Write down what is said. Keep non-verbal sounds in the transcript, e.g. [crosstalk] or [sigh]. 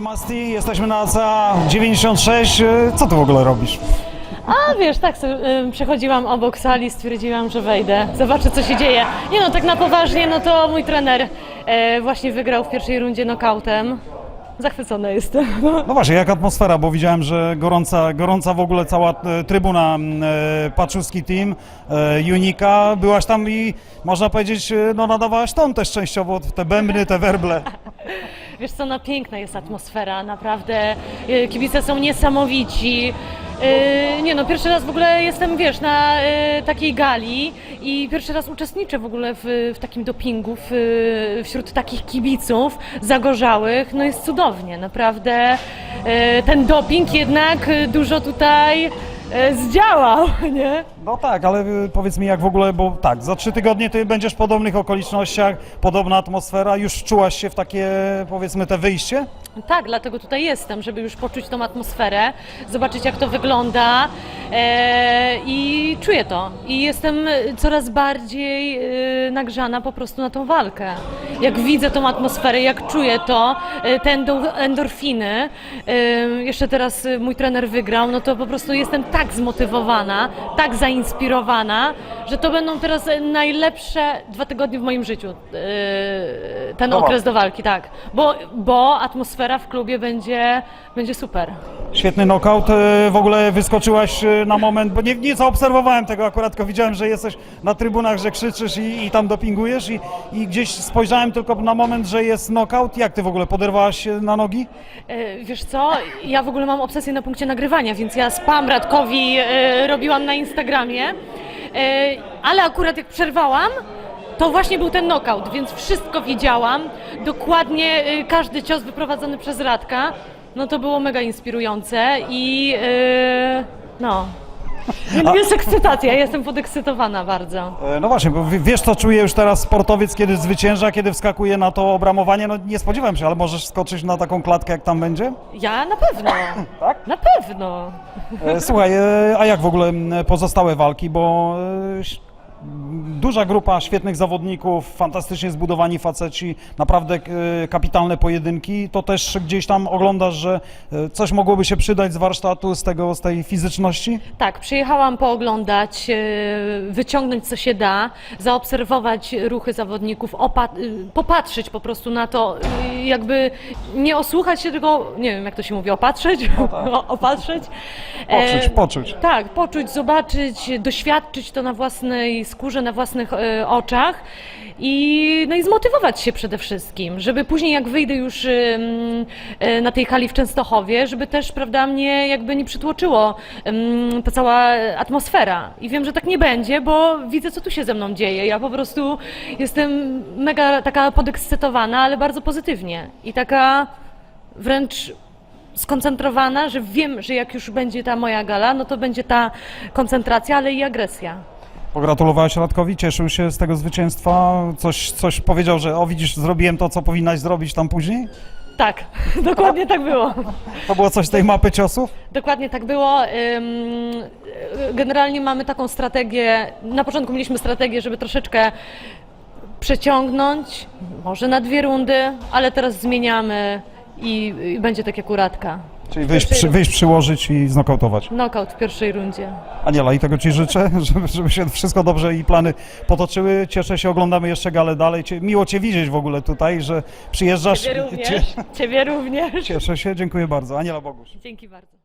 Masti, jesteśmy na za 96. E, Co ty w ogóle robisz? A wiesz, tak sobie, y, przechodziłam obok sali, stwierdziłam, że wejdę, zobaczę co się dzieje. Nie no, tak na poważnie, no to mój trener e, właśnie wygrał w pierwszej rundzie nokautem. Zachwycona jestem. [laughs] No właśnie, jak atmosfera, bo widziałem, że gorąca, gorąca w ogóle cała e, trybuna e, Paczuski Team, e, Unika. Byłaś tam i można powiedzieć, e, no nadawałaś ton też częściowo, te bębny, te werble. Wiesz co, no piękna jest atmosfera, naprawdę. y, Kibice są niesamowici. Y, Nie no, pierwszy raz w ogóle jestem, wiesz, na y, takiej gali i pierwszy raz uczestniczę w ogóle w, w takim dopingu w, wśród takich kibiców zagorzałych. No jest cudownie, naprawdę. Ten doping jednak dużo tutaj y, zdziałał, nie? No tak, ale e, powiedz mi jak w ogóle, bo tak, za trzy tygodnie ty będziesz w podobnych okolicznościach, podobna atmosfera, już czułaś się w takie, powiedzmy, te wyjście? Tak, dlatego tutaj jestem, żeby już poczuć tą atmosferę, zobaczyć jak to wygląda e, i czuję to. I jestem coraz bardziej e, nagrzana po prostu na tą walkę. Jak widzę tą atmosferę, jak czuję to, e, te endo, endorfiny, e, jeszcze teraz e, mój trener wygrał, no to po prostu jestem tak zmotywowana, tak zainspirowana, że to będą teraz e, najlepsze dwa tygodnie w moim życiu. e, ten okres do walki, tak. Bo, bo atmosfera w klubie będzie, będzie super. Świetny knockout, e, w ogóle wyskoczyłaś e, na moment, bo nie, nie zaobserwowałem tego akurat, tylko widziałem, że jesteś na trybunach, że krzyczysz i, i tam dopingujesz i, i gdzieś spojrzałem tylko na moment, że jest knockout. Jak ty w ogóle poderwałaś się na nogi? E, Wiesz co, ja w ogóle mam obsesję na punkcie nagrywania, więc ja spam Radkowi e, robiłam na Instagramie, e, ale akurat jak przerwałam, to właśnie był ten knockout, więc wszystko wiedziałam, dokładnie e, każdy cios wyprowadzony przez Radka, no to było mega inspirujące i e, [laughs] no, jest ekscytacja, jestem podekscytowana bardzo. E, No właśnie, bo w- wiesz co czuje już teraz sportowiec, kiedy zwycięża, kiedy wskakuje na to obramowanie? No nie spodziewałem się, ale możesz skoczyć na taką klatkę, jak tam będzie? Ja na pewno, [laughs] Tak? na pewno. E, Słuchaj, e, a jak w ogóle m, pozostałe walki, bo e, ś- duża grupa świetnych zawodników, fantastycznie zbudowani faceci, naprawdę e, kapitalne pojedynki, to też gdzieś tam oglądasz, że e, coś mogłoby się przydać z warsztatu, z tego, z tej fizyczności? Tak, przyjechałam pooglądać, e, wyciągnąć co się da, zaobserwować ruchy zawodników, opa- popatrzeć po prostu na to, jakby nie osłuchać się, tylko nie wiem jak to się mówi, opatrzeć, [laughs] O- opatrzeć. E, Poczuć, poczuć. Tak, poczuć, zobaczyć, doświadczyć to na własnej skórze, na własnych e, oczach i, no i zmotywować się przede wszystkim, żeby później jak wyjdę już e, na tej hali w Częstochowie, żeby też, prawda, mnie jakby nie przytłoczyło ta cała atmosfera. I wiem, że tak nie będzie, bo widzę, co tu się ze mną dzieje. Ja po prostu jestem mega taka podekscytowana, ale bardzo pozytywnie i taka wręcz skoncentrowana, że wiem, że jak już będzie ta moja gala, no to będzie ta koncentracja, ale i agresja. Pogratulowałeś Radkowi, cieszył się z tego zwycięstwa, coś, coś powiedział, że o widzisz, zrobiłem to, co powinnaś zrobić tam później? Tak, [laughs] dokładnie tak było. To było coś z tej mapy ciosów? Dokładnie tak było. Generalnie mamy taką strategię, na początku mieliśmy strategię, żeby troszeczkę przeciągnąć, może na dwie rundy, ale teraz zmieniamy i, i będzie tak jak u Radka. Czyli wyjść, przy, wyjść przyłożyć i znokautować. Knockout w pierwszej rundzie. Aniela, i tego Ci życzę, [laughs] żeby, żeby się wszystko dobrze i plany potoczyły. Cieszę się, oglądamy jeszcze galę dalej. Cie, miło Cię widzieć w ogóle tutaj, że przyjeżdżasz. Ciebie Cie- również. Ciebie również. Cieszę się, dziękuję bardzo. Aniela Bogusz. Dzięki bardzo.